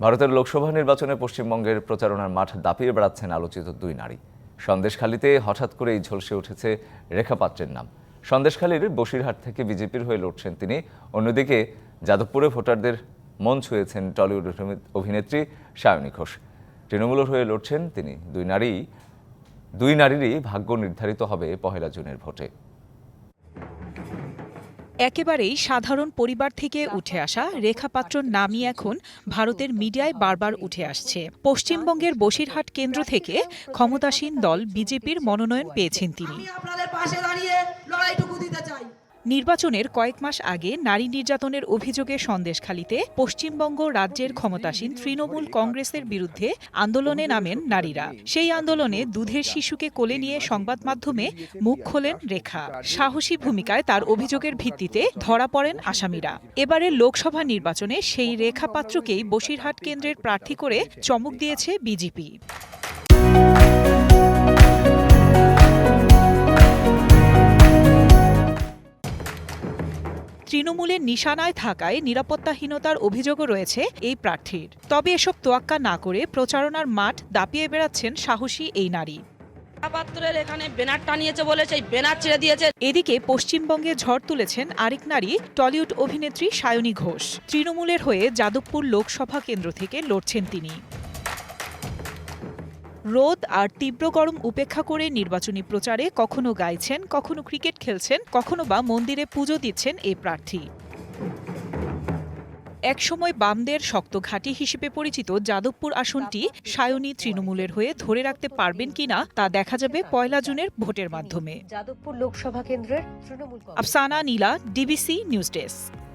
ভারতের লোকসভা নির্বাচনে পশ্চিমবঙ্গের প্রচারণার মাঠ দাপিয়ে বেড়াচ্ছেন আলোচিত দুই নারী। সন্দেশখালীতে হঠাৎ করেই ঝলসে উঠেছে রেখা পাত্রের নাম। সন্দেশখালীর বসিরহাট থেকে বিজেপির হয়ে লড়ছেন তিনি। অন্যদিকে যাদবপুরে ভোটারদের মন ছুঁয়েছেন টলিউড অভিনেত্রী সায়নী ঘোষ। তৃণমূলের হয়ে লড়ছেন তিনি। দুই নারী, দুই নারীরই ভাগ্য নির্ধারিত হবে পহেলা জুনের ভোটে। একেবারেই সাধারণ পরিবার থেকে উঠে আসা রেখা পাত্র নামই এখন ভারতের মিডিয়ায় বারবার উঠে আসছে। পশ্চিমবঙ্গের বসিরহাট কেন্দ্র থেকে ক্ষমতাসীন দল বিজেপির মনোনয়ন পেয়েছেন তিনি। আপনাদের পাশে দাঁড়িয়ে লড়াইটুকু দিতে চাই। নির্বাচনের কয়েক মাস আগে নারী নির্যাতনের অভিযোগে সন্দেশখালিতে পশ্চিমবঙ্গ রাজ্যের ক্ষমতাসীন তৃণমূল কংগ্রেসের বিরুদ্ধে আন্দোলনে নামেন নারীরা। সেই আন্দোলনে দুধের শিশুকে কোলে নিয়ে সংবাদ মাধ্যমে মুখ খোলেন রেখা। সাহসী ভূমিকায় তার অভিযোগের ভিত্তিতে ধরা পড়েন আসামিরা। এবারের লোকসভা নির্বাচনে সেই রেখা পাত্রকেই বসিরহাট কেন্দ্রের প্রার্থী করে চমক দিয়েছে বিজেপি। তৃণমূলের নিশানায় থাকায় নিরাপত্তাহীনতার অভিযোগও রয়েছে এই প্রার্থীর। তবে এসব তোয়াক্কা না করে প্রচারণার মাঠ দাপিয়ে বেড়াচ্ছেন সাহসী এই নারী। পাত্রের এখানে ব্যানার টানিয়েছে বলে সেই ব্যানার ছেড়ে দিয়েছে। এদিকে পশ্চিমবঙ্গে ঝড় তুলেছেন আরেক নারী টলিউড অভিনেত্রী সায়নী ঘোষ। তৃণমূলের হয়ে যাদবপুর লোকসভা কেন্দ্র থেকে লড়ছেন তিনি। রোদ আর তীব্র গরম উপেক্ষা করে নির্বাচনী প্রচারে কখনো গাইছেন কখনো ক্রিকেট খেলছেন কখনো বা মন্দিরে পুজো দিচ্ছেন এই প্রার্থী। একসময় বামদের শক্ত ঘাঁটি হিসেবে পরিচিত যাদবপুর আসনটি সায়নী তৃণমূলের হয়ে ধরে রাখতে পারবেন কিনা তা দেখা যাবে পয়লা জুনের ভোটের মাধ্যমে। যাদবপুর লোকসভা কেন্দ্রের Trinamool Afsana Nila DBC news desk.